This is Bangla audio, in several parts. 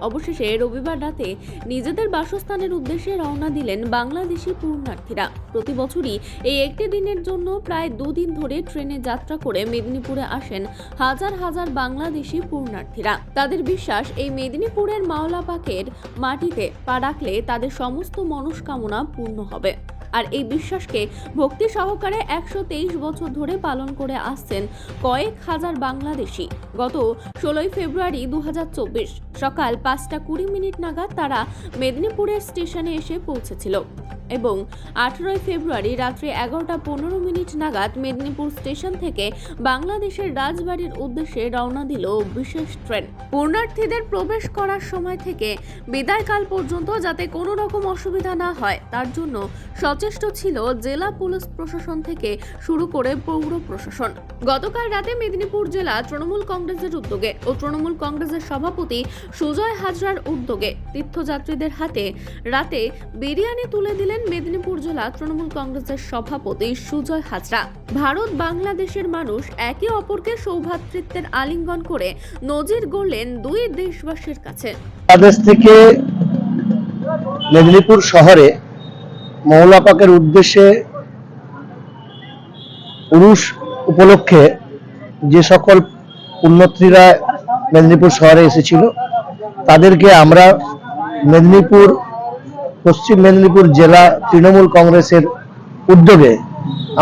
অবশেষে রবিবার রাতে নিজেদের বাসস্থানের উদ্দেশ্যে রওনা দিলেন বাংলাদেশি পূর্ণার্থীরা প্রতি বছরই এই একটি দিনের জন্য প্রায় দুদিন ধরে ট্রেনে যাত্রা করে মেদিনীপুরে আসেন হাজার হাজার বাংলাদেশি পূর্ণার্থীরা তাদের বিশ্বাস, এই মেদিনীপুরের মাওলাপাকের মাটিতে পা রাখলে তাদের সমস্ত মনস্কামনা পূর্ণ হবে। আর এই বিশ্বাসকে ভক্তি সহকারে একশো তেইশ বছর ধরে পালন করে আসছেন কয়েক হাজার বাংলাদেশি। গত ষোলোই ফেব্রুয়ারি দু হাজার চব্বিশ সকাল পাঁচটা কুড়ি মিনিট নাগাদ তারা মেদিনীপুরের স্টেশনে এসে পৌঁছেছিল। এবং আঠেরোই ফেব্রুয়ারি রাত্রি এগারোটা পনেরো মিনিট নাগাদ মেদিনীপুর স্টেশন থেকে বাংলাদেশের রাজবাড়ির উদ্দেশ্যে রওনা দিল বিশেষ ট্রেন। পূর্ণার্থীদের প্রবেশ করার সময় থেকে বিদায়কাল পর্যন্ত যাতে কোনো রকম অসুবিধা না হয়, তার জন্য সচেষ্ট ছিল জেলা পুলিশ প্রশাসন থেকে শুরু করে পৌর প্রশাসন। গতকাল রাতে মেদিনীপুর জেলা তৃণমূল কংগ্রেসের উদ্যোগে ও তৃণমূল কংগ্রেসের সভাপতি সুজয় হাজরার উদ্যোগে তীর্থযাত্রীদের হাতে রাতে বিরিয়ানি তুলে দিলেন মেদিনীপুর জেলা তৃণমূল কংগ্রেসের সভাপতি সুজয় হাজরা। ভারত বাংলাদেশের মানুষ একে অপরকে সৌভ্রাতৃত্বের আলিঙ্গন করে নজির গড়লেন দুই দেশবাসীর কাছে। বাংলাদেশ থেকে মেদিনীপুর শহরে মহলা পাকের উদ্দেশ্যে পুরুষ উপলক্ষে যে সকল পুণ্যত্রীরা মেদিনীপুর শহরে এসেছিল, তাদেরকে আমরা মেদিনীপুর পশ্চিম মেদিনীপুর জেলা তৃণমূল কংগ্রেসের উদ্যোগে,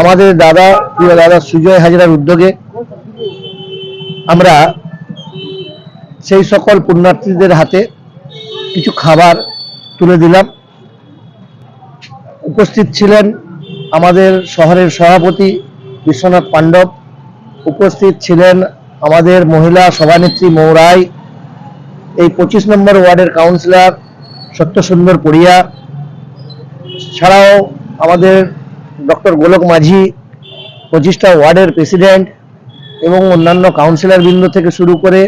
আমাদের দাদা, প্রিয় দাদা সুজয় হাজরার উদ্যোগে আমরা সেই সকল পুণ্যার্থীদের হাতে কিছু খাবার তুলে দিলাম। উপস্থিত ছিলেন আমাদের শহরের সভাপতি বিশ্বনাথ পাণ্ডব, উপস্থিত ছিলেন আমাদের মহিলা সভানেত্রী মৌরাই, এই পঁচিশ নম্বর ওয়ার্ডের কাউন্সিলর সত্যসুন্দর পড়িয়া ছাড়াও আমাদের ডক্টর গোলক মাঝি, পঁচিশটা ওয়ার্ডের প্রেসিডেন্ট এবং অন্যান্য কাউন্সিলর বৃন্দ থেকে শুরু করে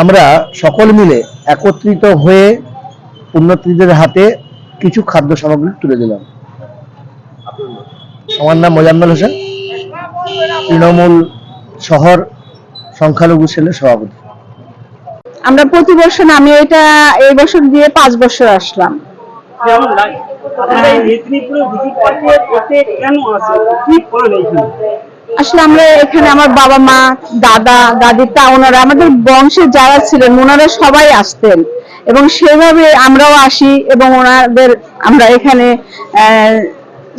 আমরা সকল মিলে একত্রিত হয়ে উন্নতিদের হাতে কিছু খাদ্য সামগ্রী তুলে দিলাম। আমার নাম মোজাম্মেল হোসেন, তৃণমূল শহর সংখ্যালঘু সেলের সভাপতি। আমরা প্রতি বছর আমি এটা এই বছর দিয়ে পাঁচ বছর আসলাম। আসলে আমরা এখানে আমার বাবা মা দাদা দাদি তা ওনারা আমাদের বংশে যারা ছিলেন ওনারা সবাই আসতেন। এবং সেভাবে আমরাও আসি এবং ওনাদের আমরা এখানে আহ,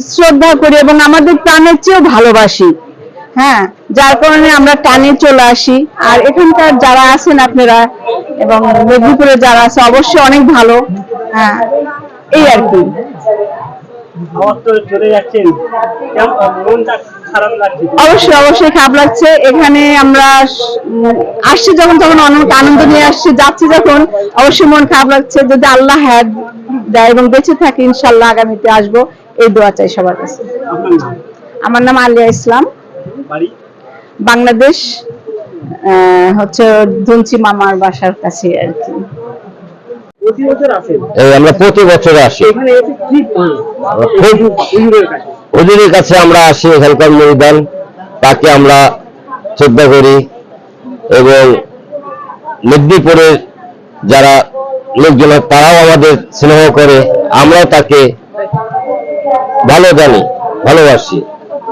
শ্রদ্ধা করি এবং আমাদের প্রাণের চেয়েও ভালোবাসি। হ্যাঁ যার কারণে আমরা টানে চলে আসি। আর এখানকার যারা আছেন আপনারা এবং মেদিনীপুরে যারা আছে অবশ্যই অনেক ভালো। হ্যাঁ এই আর কি। অবশ্যই অবশ্যই খারাপ লাগছে। এখানে আমরা আসছি যখন তখন অনেক আনন্দ নিয়ে আসছি যাচ্ছি যখন অবশ্যই মন খারাপ লাগছে। যদি আল্লাহ হ্যাঁ দেয় এবং বেঁচে থাকি ইনশাল্লাহ আগামীতে আসব। এই দোয়া চাই সবার কাছে। আমার নাম আলিয়া ইসলাম। বাংলাদেশ হচ্ছে দুঞ্চি মামার বাসার কাছে আর কি। প্রতি বছর আসেন এই আমরা প্রতি বছর আসি। এখানে এসে কি পান হুজুরের কাছে। আমরা আসি এখানকার মহিদান তাকে আমরা শ্রদ্ধা করি এবং মেদিনীপুরের যারা লোকজন তারাও আমাদের স্নেহ করে। আমরাও তাকে ভালো জানি ভালোবাসি কত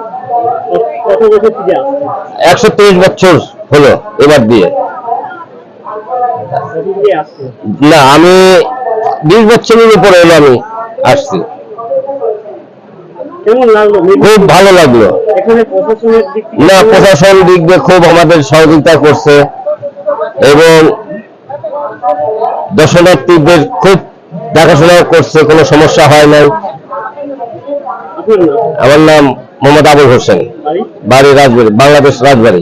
বছর থেকে আসেন একশো তেইশ বছর হলো এবার দিয়ে না আমি বিশ বছরের উপরে হলো আমি আসছি। খুব ভালো লাগল। না প্রশাসন দিক দিয়ে খুব আমাদের সহযোগিতা করছে এবং দর্শনার্থীদের খুব দেখাশোনা করছে কোনো সমস্যা হয় নাই। আমার নাম মোহাম্মদ আবুল হোসেন বাড়ি? বাড়ি রাজবাড়ি বাংলাদেশ রাজবাড়ি।